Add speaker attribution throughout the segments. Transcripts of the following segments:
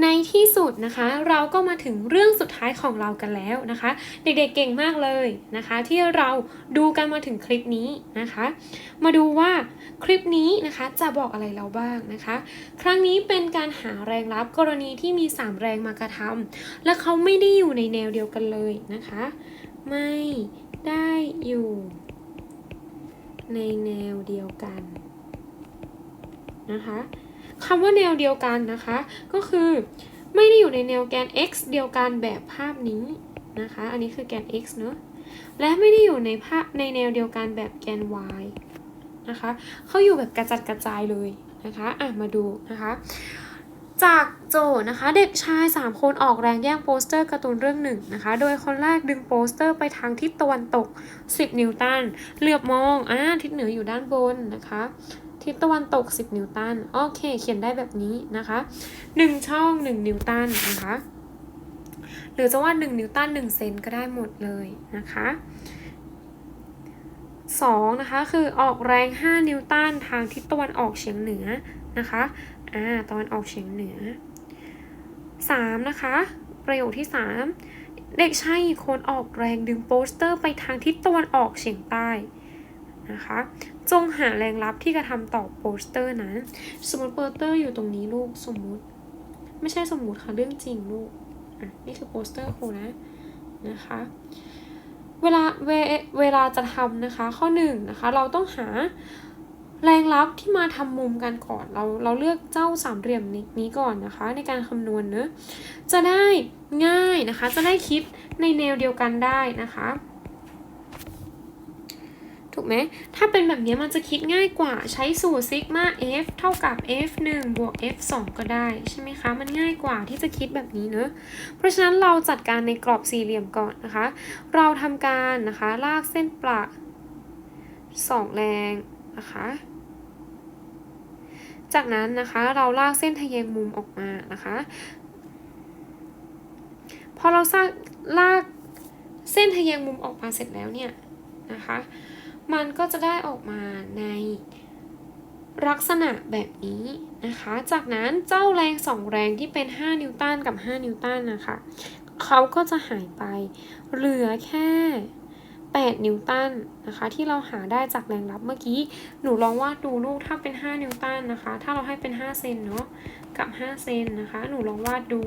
Speaker 1: ในที่สุดนะคะ เราก็มาถึงเรื่องสุดท้ายของเรากันแล้วนะคะ เด็กๆเก่งมากเลยนะคะ ที่เราดูกันมาถึงคลิปนี้นะคะ มาดูว่าคลิปนี้นะคะจะบอกอะไรเราบ้างนะคะ ครั้งนี้เป็นการหาแรงรับกรณีที่มี 3 แรงมากระทำและเขาไม่ได้อยู่ในแนวเดียวกันเลยนะคะ ไม่ได้อยู่ ในแนวเดียวกันนะคะ คำว่าแนวเดียวกันนะคะ ก็คือไม่ได้อยู่ในแนวแกน x เดียวกันแบบภาพนี้นะคะ อันนี้คือแกน x เนอะและไม่ได้อยู่ในภาพในแนวเดียวกันแบบแกน y นะคะเขาอยู่แบบกระจัดกระจายเลยนะคะอะมาดูนะคะ จากโจทย์นะคะเด็กชาย 3 คนออกแรงแย่งโปสเตอร์การ์ตูนเรื่องหนึ่งนะคะ โดยคนแรกดึงโปสเตอร์ไปทางทิศตะวันตก 10 นิวตันเหลือบมองอ่าทิศเหนืออยู่ด้านบนนะคะ ทิศตะวันตก 10 นิวตัน โอเค เขียนได้แบบนี้นะคะ 1 ช่อง 1 นิวตันนะคะ หรือจะว่า 1 นิวตัน 1 เซนก็ได้หมดเลยนะคะ2นะคะ คือออกแรง 5 นิวตันทางทิศตะวันออกเฉียงเหนือนะคะ อ่า ตะวันออกเฉียงเหนือ 3 นะคะ ประโยคที่ 3 เด็กชายอีกคนออกแรงดึงโปสเตอร์ไปทางทิศตะวันออกเฉียงใต้นะคะ จงหาแรงรับที่กระทำต่อโปสเตอร์นะ สมมติโปสเตอร์อยู่ตรงนี้ลูกสมมุติ ไม่ใช่สมมุติค่ะเรื่องจริงลูกอะนี่คือโปสเตอร์ครูนะนะคะเวลาเวเวลาจะทำนะคะข้อหนึ่งนะคะเราต้องหาแรงรับที่มาทำมุมกันก่อนเราเราเลือกเจ้าสามเหลี่ยมนี้นี้ก่อนนะคะ ในการคำนวณเนอะจะได้ง่ายนะคะ จะได้คิดในแนวเดียวกันได้นะคะ ถูกไหม ถ้าเป็นแบบนี้มันจะคิดง่ายกว่าใช้สูตรซิกมา f เท่ากับ f 1บวก f 2ก็ได้ใช่ไหมคะ มันง่ายกว่าที่จะคิดแบบนี้เนอะ เพราะฉะนั้นเราจัดการในกรอบสี่เหลี่ยมก่อนนะคะ เราทำการนะคะลากเส้นประสองแรงนะคะ จากนั้นนะคะเราลากเส้นทะแยงมุมออกมานะคะ พอเราสร้างลากเส้นทะแยงมุมออกมาเสร็จแล้วเนี่ยนะคะ มันก็จะได้ออกมาในลักษณะแบบนี้นะคะ จากนั้นเจ้าแรงสองแรงที่เป็น 5 นิวตันกับ 5 นิวตันนะคะเขาก็จะหายไป เหลือแค่ 8 นิวตันนะคะ ที่เราหาได้จากแรงรับเมื่อกี้ หนูลองวาดดูลูกถ้าเป็น 5 นิวตันนะคะ ถ้าเราให้เป็น 5 เซนเนาะกับ 5 เซนนะคะ หนูลองวาดดู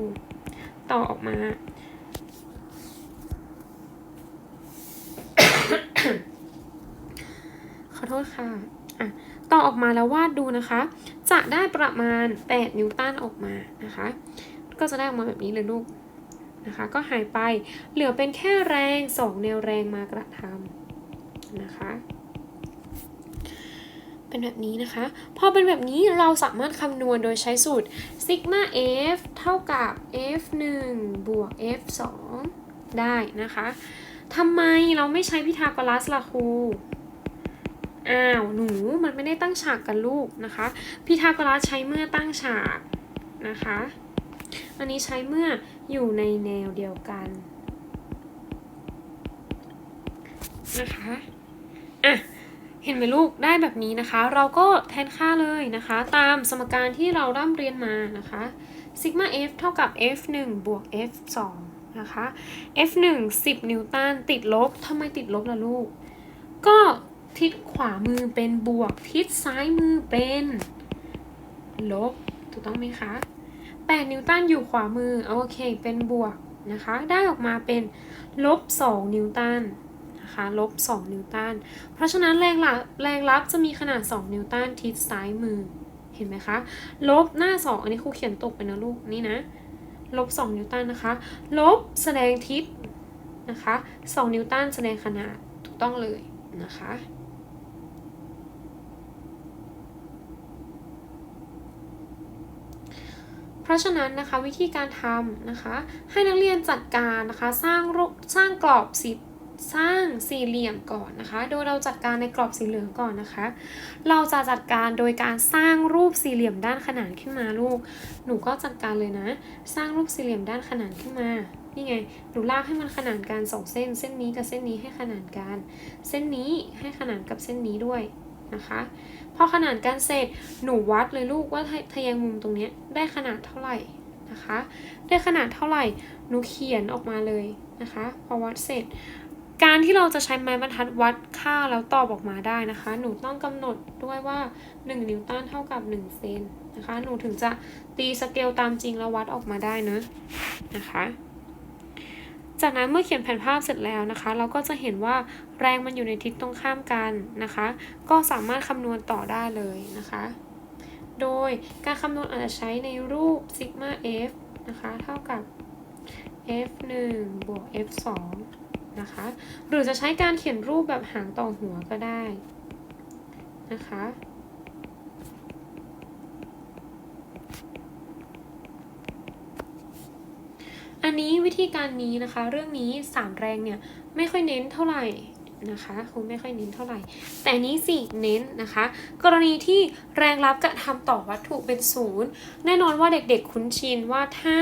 Speaker 1: ต่อออกมา ขอโท ษค่ะอะต่อออกมาแล้ววาดดูนะคะ จะได้ประมาณ 8 นิวตันออกมานะคะ ก็จะได้ออกมาแบบนี้เลยลูกนะคะ ก็หายไปเหลือเป็นแค่แรง 2 แนวแรงมากระทำนะคะเป็นแบบนี้นะคะ พอเป็นแบบนี้เราสามารถคำนวณโดยใช้สูตรซิกมา f เท่ากับ f 1 บวก f 2 ได้นะคะทำไมเราไม่ใช้พิทาโกรัสล่ะครู อ้าวหนูมันไม่ได้ตั้งฉากกันลูกนะคะพีทาโกรัสใช้เมื่อตั้งฉากนะคะ อันนี้ใช้เมื่ออยู่ในแนวเดียวกันนะคะอะเห็นไหมลูกได้แบบนี้นะคะ เราก็แทนค่าเลยนะคะ ตามสมการที่เราร่ำเรียนมานะคะซิกมา f เท่ากับ f 1 บวก f 2 นะคะ f 1 10 นิวตันติดลบทำไมติดลบล่ะลูก ก็ ทิศขวามือเป็นบวก ทิศซ้ายมือเป็น ลบ ถูกต้องไหมคะ8นิวตันอยู่ขวามือ โอเค เป็นบวกนะคะ ได้ออกมาเป็นลบ2นิวตันนะคะ ลบ2นิวตัน เพราะฉะนั้นแรงรับแรงรับจะมีขนาด 2 นิวตันทิศซ้ายมือ เห็นไหมคะ ลบหน้า 2 อันนี้ครูเขียนตกไปนะลูก นี่นะ ลบ2นิวตันนะคะ ลบแสดงทิศนะคะ2นิวตันแสดงขนาด ถูกต้องเลยนะคะ เพราะฉะนั้นนะคะวิธีการทำนะคะ ให้นักเรียนจัดการนะคะสร้างรูปสร้างกรอบสีสร้างสี่เหลี่ยมก่อนนะคะ โดยเราจัดการในกรอบสีเหลืองก่อนนะคะ เราจะจัดการโดยการสร้างรูปสี่เหลี่ยมด้านขนานขึ้นมาลูก หนูก็จัดการเลยนะ สร้างรูปสี่เหลี่ยมด้านขนานขึ้นมา นี่ไง หนูลากให้มันขนานกันสองเส้น เส้นนี้กับเส้นนี้ให้ขนานกัน เส้นนี้ให้ขนานกับเส้นนี้ด้วย นะคะพอขนานกันเสร็จหนูวัดเลยลูกว่าทะแยงมุมตรงนี้ได้ขนาดเท่าไหร่นะคะ ได้ขนาดเท่าไหร่หนูเขียนออกมาเลยนะคะพอวัดเสร็จ การที่เราจะใช้ไม้บรรทัดวัดค่าแล้วตอบออกมาได้นะคะ หนูต้องกำหนดด้วยว่า 1 นิวตันเท่ากับ 1 เซนนะคะ หนูถึงจะตีสเกลตามจริงแล้ววัดออกมาได้นะนะคะ จากนั้นเมื่อเขียนแผนภาพเสร็จแล้วนะคะ เราก็จะเห็นว่าแรงมันอยู่ในทิศตรงข้ามกันนะคะ ก็สามารถคำนวณต่อได้เลยนะคะ โดยการคำนวณอาจจะใช้ในรูปซิกมา f นะคะเท่ากับ f 1บวก f 2นะคะ หรือจะใช้การเขียนรูปแบบหางต่อหัวก็ได้นะคะ อันนี้วิธีการนี้นะคะ เรื่องนี้สามแรงเนี่ยไม่ค่อยเน้นเท่าไหร่นะคะคงไม่ค่อยเน้นเท่าไหร่ แต่นี้สิเน้นนะคะ กรณีที่แรงรับกระทำต่อวัตถุเป็นศูนย์แน่นอนว่าเด็กๆคุ้นชินว่าถ้า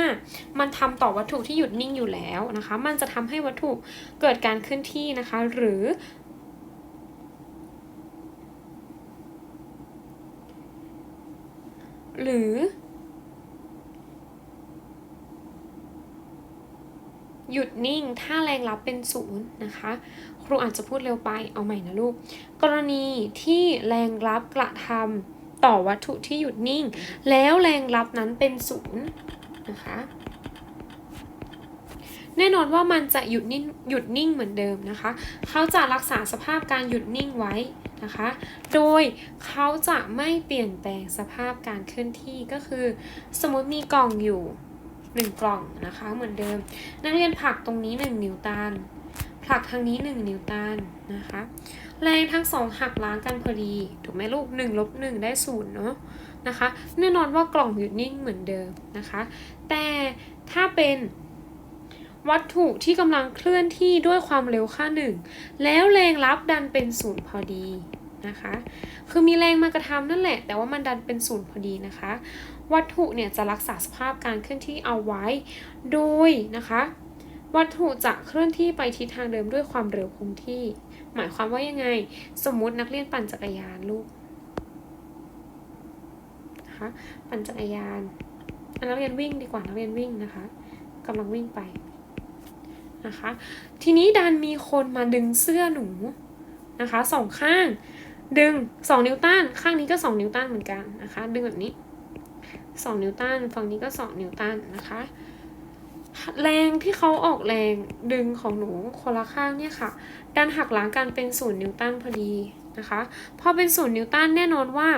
Speaker 1: มันทำต่อวัตถุที่หยุดนิ่งอยู่แล้วนะคะ มันจะทำให้วัตถุเกิดการเคลื่อนที่นะคะ หรือ หรือ หยุดนิ่ง ถ้าแรงรับเป็นศูนย์นะคะ ครูอาจจะพูดเร็วไป เอาใหม่นะลูก กรณีที่แรงรับกระทำต่อวัตถุที่หยุดนิ่ง แล้วแรงรับนั้นเป็นศูนย์นะคะ แน่นอนว่ามันจะหยุดนิ่งหยุดนิ่งเหมือนเดิมนะคะ เขาจะรักษาสภาพการหยุดนิ่งไว้นะคะ โดยเขาจะไม่เปลี่ยนแปลงสภาพการเคลื่อนที่ก็คือ สมมติมีกล่องอยู่ หนึ่งกล่องนะคะเหมือนเดิม นักเรียนผลักตรงนี้ 1 นิวตันผลักทางนี้ 1 นิวตันนะคะ แรงทั้งสองหักล้างกันพอดี ถูกไหมลูก1ลบ1ได้0เนาะนะคะแน่นอนว่ากล่องหยุดนิ่งเหมือนเดิมนะคะ แต่ถ้าเป็นวัตถุที่กำลังเคลื่อนที่ด้วยความเร็วค่าหนึ่งแล้วแรงรับดันเป็นศูนย์พอดี นะคะ คือมีแรงมากระทำนั่นแหละ แต่ว่ามันดันเป็นศูนย์พอดีนะคะ วัตถุเนี่ยจะรักษาสภาพการเคลื่อนที่เอาไว้ โดยนะคะ วัตถุจะเคลื่อนที่ไปทิศทางเดิมด้วยความเร็วคงที่ หมายความว่ายังไง สมมุตินักเรียนปั่นจักรยานลูกนะคะปั่นจักรยานอะนักเรียนวิ่งดีกว่านักเรียนวิ่งนะคะกำลังวิ่งไปนะคะ ทีนี้ดันมีคนมาดึงเสื้อหนูนะคะสองข้าง ดึง 2 นิวตัน ข้างนี้ก็ 2 นิวตันเหมือนกันนะคะ ดึงแบบนี้ 2 นิวตัน ฝั่งนี้ก็ 2 นิวตันนะคะ แรงที่เขาออกแรงดึงของหนูคนละข้างเนี่ยค่ะ ดันหักล้างกันเป็นศูนย์นิวตันพอดี นะคะพอเป็นศูนย์นิวตันแน่นอนว่า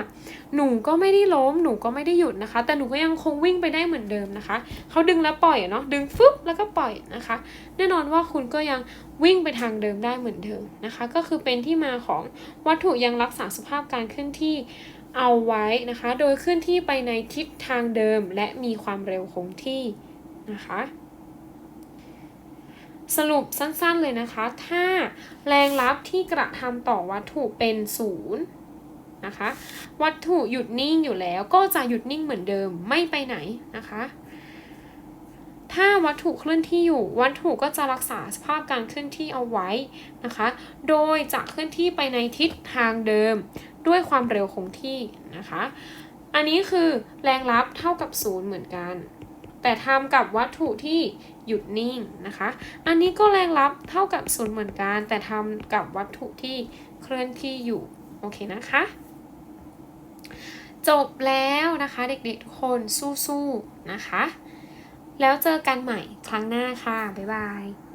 Speaker 1: หนูก็ไม่ได้ล้มหนูก็ไม่ได้หยุดนะคะ แต่หนูก็ยังคงวิ่งไปได้เหมือนเดิมนะคะเขาดึงแล้วปล่อยเนาะดึงฟึบแล้วก็ปล่อยนะคะ แน่นอนว่าคุณก็ยังวิ่งไปทางเดิมได้เหมือนเดิมนะคะ ก็คือเป็นที่มาของวัตถุยังรักษาสภาพการเคลื่อนที่เอาไว้นะคะ โดยเคลื่อนที่ไปในทิศทางเดิมและมีความเร็วคงที่นะคะ สรุปสั้นๆเลยนะคะ ถ้าแรงรับที่กระทำต่อวัตถุเป็นศูนย์นะคะ วัตถุหยุดนิ่งอยู่แล้วก็จะหยุดนิ่งเหมือนเดิมไม่ไปไหนนะคะ ถ้าวัตถุเคลื่อนที่อยู่ วัตถุก็จะรักษาสภาพการเคลื่อนที่เอาไว้นะคะ โดยจะเคลื่อนที่ไปในทิศทางเดิมด้วยความเร็วคงที่นะคะ อันนี้คือแรงรับเท่ากับศูนย์เหมือนกัน แต่ทำกับวัตถุที่หยุดนิ่งนะคะ อันนี้ก็แรงรับเท่ากับศูนย์เหมือนกัน แต่ทำกับวัตถุที่เคลื่อนที่อยู่ โอเคนะคะ จบแล้วนะคะเด็กๆทุกคนสู้ๆนะคะ แล้วเจอกันใหม่ครั้งหน้าค่ะ บ๊ายบาย